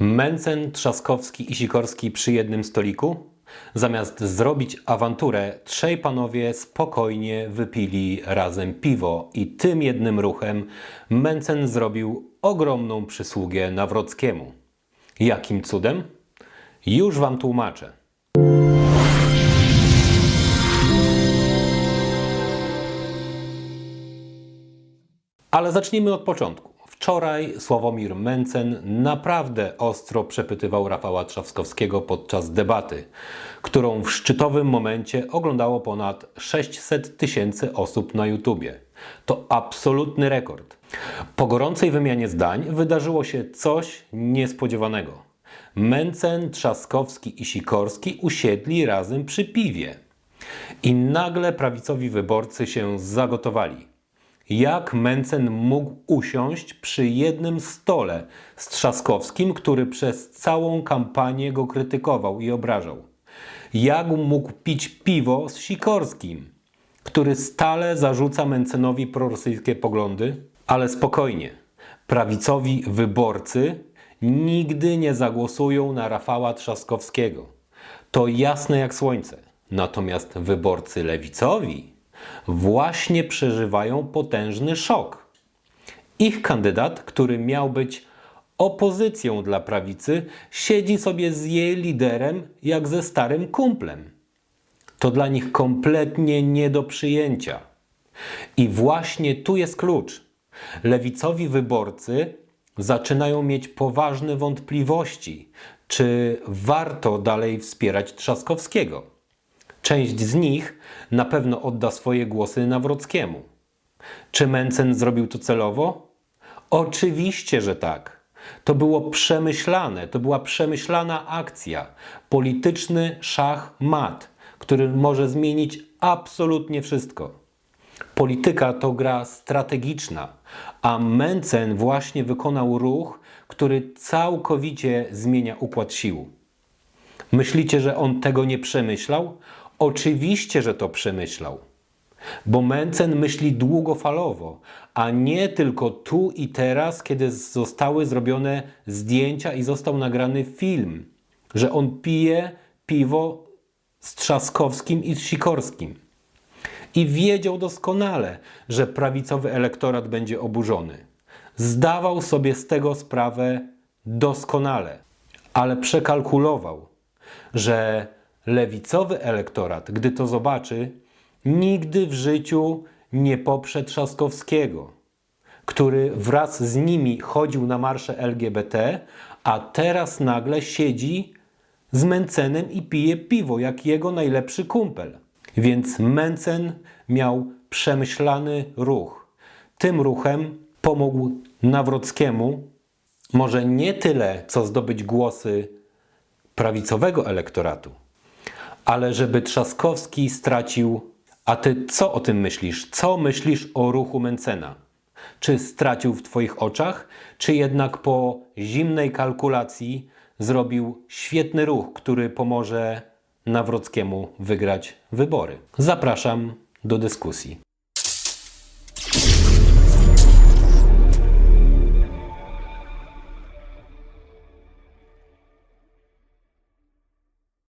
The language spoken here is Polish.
Mencen, Trzaskowski i Sikorski przy jednym stoliku? Zamiast zrobić awanturę, trzej panowie spokojnie wypili razem piwo i tym jednym ruchem Mencen zrobił ogromną przysługę Nawrockiemu. Jakim cudem? Już wam tłumaczę. Ale zacznijmy od początku. Wczoraj Sławomir Mencen naprawdę ostro przepytywał Rafała Trzaskowskiego podczas debaty, którą w szczytowym momencie oglądało ponad 600 tysięcy osób na YouTubie. To absolutny rekord. Po gorącej wymianie zdań wydarzyło się coś niespodziewanego. Mencen, Trzaskowski i Sikorski usiedli razem przy piwie. I nagle prawicowi wyborcy się zagotowali. Jak Mencen mógł usiąść przy jednym stole z Trzaskowskim, który przez całą kampanię go krytykował i obrażał? Jak mógł pić piwo z Sikorskim, który stale zarzuca Mencenowi prorosyjskie poglądy? Ale spokojnie, prawicowi wyborcy nigdy nie zagłosują na Rafała Trzaskowskiego. To jasne jak słońce. Natomiast wyborcy lewicowi właśnie przeżywają potężny szok. Ich kandydat, który miał być opozycją dla prawicy, siedzi sobie z jej liderem jak ze starym kumplem. To dla nich kompletnie nie do przyjęcia. I właśnie tu jest klucz. Lewicowi wyborcy zaczynają mieć poważne wątpliwości, czy warto dalej wspierać Trzaskowskiego. Część z nich na pewno odda swoje głosy Nawrockiemu. Czy Mencen zrobił to celowo? Oczywiście, że tak. To było przemyślane, to była przemyślana akcja. Polityczny szach mat, który może zmienić absolutnie wszystko. Polityka to gra strategiczna, a Mencen właśnie wykonał ruch, który całkowicie zmienia układ sił. Myślicie, że on tego nie przemyślał? Oczywiście, że to przemyślał. Bo Mencen myśli długofalowo, a nie tylko tu i teraz, kiedy zostały zrobione zdjęcia i został nagrany film, że on pije piwo z Trzaskowskim i z Sikorskim. I wiedział doskonale, że prawicowy elektorat będzie oburzony. Zdawał sobie z tego sprawę doskonale, ale przekalkulował, że lewicowy elektorat, gdy to zobaczy, nigdy w życiu nie poprze Trzaskowskiego, który wraz z nimi chodził na marsze LGBT, a teraz nagle siedzi z Mencenem i pije piwo, jak jego najlepszy kumpel. Więc Mencen miał przemyślany ruch. Tym ruchem pomógł Nawrockiemu może nie tyle, co zdobyć głosy prawicowego elektoratu, ale żeby Trzaskowski stracił. A ty co o tym myślisz? Co myślisz o ruchu Mencena? Czy stracił w Twoich oczach, czy jednak po zimnej kalkulacji zrobił świetny ruch, który pomoże Nawrockiemu wygrać wybory? Zapraszam do dyskusji.